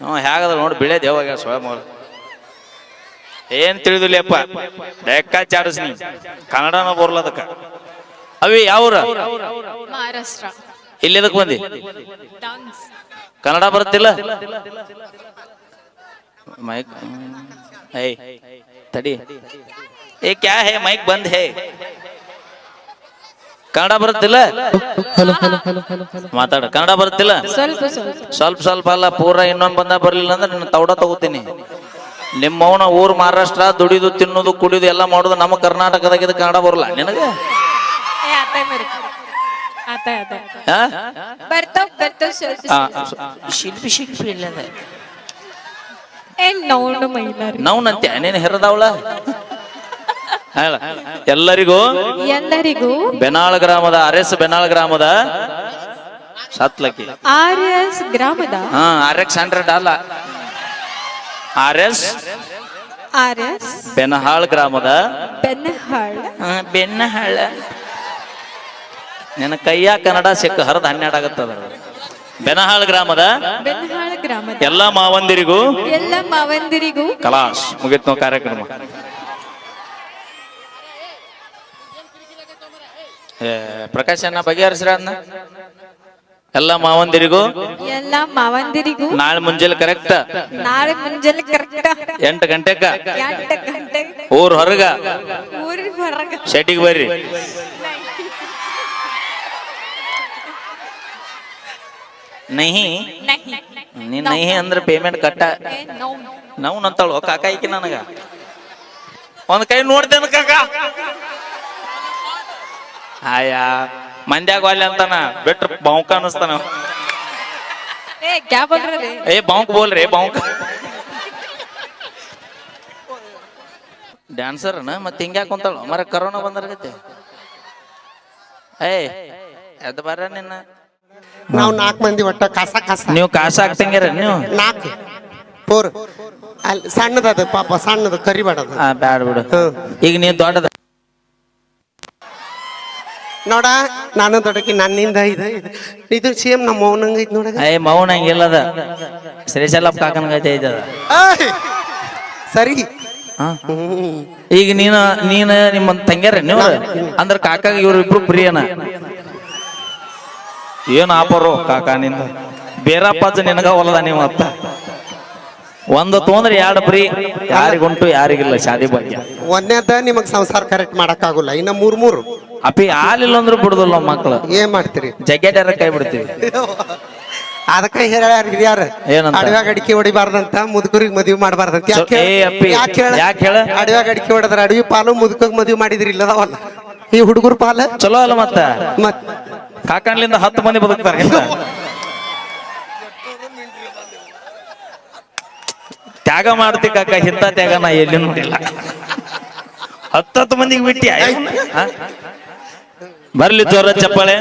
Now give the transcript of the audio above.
ಹ್ಞೂ ಹೇಗದ ನೋಡಿ ಬಿಳೆ ದೇವಾಗ ಸ್ವಯಂ ಏನ್ ತಿಳಿದಿಲ್ಲಪ್ಪ ಲೆಕ್ಕಾಚಾರಿಸ್ ನೀ. ಕನ್ನಡನ ಬರ್ಲದಕ್ಕ ಅವಿ ಯಾವ್ರ? ಮಹಾರಾಷ್ಟ್ರ. ಇಲ್ಲಿ ಬಂದಿ? ಕನ್ನಡ ಬರುತ್ತಿಲ್ಲ? ಮೈಕ್ ಹೇ ತಡಿ. ಏ ಕ್ಯಾ ಹೇ ಮೈಕ್ ಬಂದ್ ಹೇ. ಕನ್ನಡ ಬರುತ್ತಿಲ್ಲ? ಮಾತಾಡ. ಕನ್ನಡ ಬರುತ್ತಿಲ್ಲ? ಸ್ವಲ್ಪ ಸ್ವಲ್ಪ. ಅಲ್ಲ ಪೂರ ಇನ್ನೊಂದು ಬಂದ ಬರ್ಲಿಲ್ಲ ಅಂದ್ರೆ ನಿನ್ನ ತೌಡ ತಗೋತೀನಿ. ನಿಮ್ಮವನ ಊರು ಊರ್ ಮಹಾರಾಷ್ಟ್ರ ದುಡಿದು ತಿನ್ನೋದು ಕುಡಿಯೋದು ಎಲ್ಲ ಮಾಡೋದು ನಮ್ಮ ಕರ್ನಾಟಕದಾಗ ಇದು ಕನ್ನಡ ಬರಲ್ಲ. ನಿನಗೆ. ಶಿಲ್ಪಿ ಶಿಲ್ಪಿ ನವ್ನಂತೆ ನೀನು ಹೆರದವಳ? ಹೇಳ ಎಲ್ಲರಿಗೂ ಎಲ್ಲರಿಗೂ ಬೆನಾಳ್ ಗ್ರಾಮದ ಆರ್ ಎಸ್ ಬೆನಾಳ್ ಗ್ರಾಮದ ಸತ್ಲಕ್ಕಿ. ಆರ್ ಎಸ್ ಗ್ರಾಮದ ಹಾ ಆರ್ ಎಕ್ಸ್ ಹಂಡ್ರೆಡ್ ಅಲ್ಲ. R S R S Benahal ಗ್ರಾಮದ. ಬೆನ್ನಹಾಳ್ ಹಾ, ಬೆನ್ನಹಾಳ ನಿನ್ನ ಕೈಯ ಕನ್ನಡ ಸಿಕ್ಕ ಹರದ ಹನ್ನೆರಡು ಆಗತ್ತದ. ಬೆನಹಾಳ್ ಗ್ರಾಮದ. ಬೆನ್ನಹಾಳ್ ಗ್ರಾಮದ. ಎಲ್ಲ ಮಾವಂದಿರಿಗೂ ಎಲ್ಲ ಮಾವಂದಿರಿಗೂ ಕಲಾಶ್. ಮುಗಿತ್ ನಾವು ಕಾರ್ಯಕ್ರಮ. ಪ್ರಕಾಶ್ ಅಣ್ಣ ಬಗೆಹರಿಸ್ರ ಅದನ್ನ ಎಲ್ಲ ಮಾವಂದಿರಿಗೂ? ಎಲ್ಲ ಮಾವಂದಿರಿಗೂ. ನಾಳೆ ಮುಂಜಾನೆ ಕರೆಕ್ಟ್ ನಾಳೆ ಮುಂಜಾನೆ ಕರೆಕ್ಟ್ ಎಂಟು ಗಂಟೆಕ? ಎಂಟು ಗಂಟೆಗೆ ಊರ್ ಹೊರಗ? ಊರಿಗೆ ಹೊರಗ. ಶೆಟ್ಟಿಗೆ ಬರ್ರಿ. ನಹಿ? ನೀನ್ ನೀ ನಹಿ ಅಂದ್ರೆ ಪೇಮೆಂಟ್ ಕಟ್ಟ. ನಾವು ನಂತಾಳು ಕಾಕ ಈಕಿ ನನಗ. ಒಂದ್ ಕೈ ನೋಡ್ತೇನೆ ಕಾಕ. ಆಯಾ ಮಂದ್ಯಾಗ ವಾಲ್ಯ ಅಂತಾನ ಬಿಟ್ರ ಬೌಂಕ ಅನಸ್ತಾನ ಏ ಕ್ಯಾ ಬೋಲ್ ಏ ಬಾವುಕ್ ಬೋಲ್ರಿ ಬಾವುಕ. ಡ್ಯಾನ್ಸರ್ ಮತ್ತೆ ಹಿಂಗ್ಯಾಕ್ ಕುಂತಾಳ? ಮರ ಕರೋನಾ ಬಂದರ್ಗತ್ತೆ ಏ ಎದ್ ಬರ ನಿನ್ನ? ನಾವು ನಾಲ್ಕು ಮಂದಿ ಒಟ್ಟ ಕಸ ಕಸ. ನೀವು ಕಾಸ ಹಾಕ್ತಂಗಿರ ನೀವು? ನಾಲ್ಕು ಪೋರ್ ಅಲ್ಲಿ ಸಣ್ಣದದು ಪಾಪ ಸಣ್ಣದು ಕರಿಬೇಡದು ಆ ಬ್ಯಾಡ ಬಿಡು. ಈಗ ನೀವು ದೊಡ್ಡದ ನೋಡ ನಾನು ದೊಡಕಿ ನನ್ನಿಂದ ಇದು. ಇದು. ಇದು ಸೇಮ್ ನಮ್ಮ ಮೌನಂಗ ಐತ್ ನೋಡ. ಏ ಮೌನ ಹಂಗಿಲ್ಲದ ಶ್ರೀಶೈಲಪ್ಪ ಕಾಕನಗೈತೆ ಐತದ. ಸರಿ. ಈಗ ನೀನ ನೀನ ನಿಮ್ಮ ತಂಗ್ಯಾರ ನೀವು ಅಂದ್ರ ಕಾಕಾಗ ಇವ್ರು ಇಬ್ರು ಪ್ರಿಯನ. ಏನ್ ಆಪರು ಕಾಕ ನಿಂದ? ಬೇರಪ್ಪಾಜ ನಿನಗ ಹೊಲದ ನೀವು ಅತ್ತ ಒಂದು ತೊಂದ್ರೆ ಎರಡು ಪ್ರಿ ಯಾರಿಗುಂಟು ಯಾರಿಗಿಲ್ಲ ಶಾದಿ ಭಾಗ್ಯ. ಒಂದನೇದ ನಿಮಗ್ ಸಂಸಾರ ಕರೆಕ್ಟ್ ಮಾಡಕ್ ಆಗುಲ್ಲ ಇನ್ನ ಮೂರ್ ಮೂರು. ಅಪ್ಪಿ ಹಾಲಿಲ್ಲ ಅಂದ್ರೂ ಬಿಡುದಿಲ್ಲ ನಮ್ಮ ಮಕ್ಳು. ಏನ್ ಮಾಡ್ತೀರಿ? ಜಗ್ಗೆಟ್ಯಾರ ಕೈ ಬಿಡ್ತೀವಿ. ಅದಕ್ಕೆ ಹೇಳ್ಯಾರ ಹಿರಿಯಾರ ಏನಂತ? ಅಡವ್ಯಾಗ ಅಡಿಕೆ ಹೊಡಿಬಾರ್ದಂತ ಮುದುಕರಿಗೆ ಮದ್ವಿ ಮಾಡಬಾರ್ದಂತ. ಯಾಕೆ ಏ ಅಪ್ಪಿ, ಯಾಕ್ ಹೇಳ? ಅಡವ್ಯಾಗ ಅಡಿಕೆ ಹೊಡೆದ್ರ ಅಡವಿ ಪಾಲು ಮುದುಕಗ್ ಮದ್ವಿ ಮಾಡಿದ್ರಿ ಇಲ್ಲದವಲ್ಲ. ಈ ಹುಡುಗರು ಪಾಲ? ಚಲೋ ಅಲ್ಲ ಮತ್ತ? ಮತ್ ಕಾಕಣ್ಲಿಂದ ಹತ್ತು ಮಂದಿ ಬದುಕ್ತಾರೆ. ತ್ಯಾಗ ಮಾಡ್ತಿ ಕಾಕ ಇಂಥ ತ್ಯಾಗ ನಾ ಎಲ್ಲಿ ನೋಡಿಲ್ಲ. ಹತ್ತತ್ತು ಮಂದಿಗೆ ಬಿಟ್ಟಿ ಬರ್ಲಿ ಜೋರ ಚಪ್ಪಾಳೆ.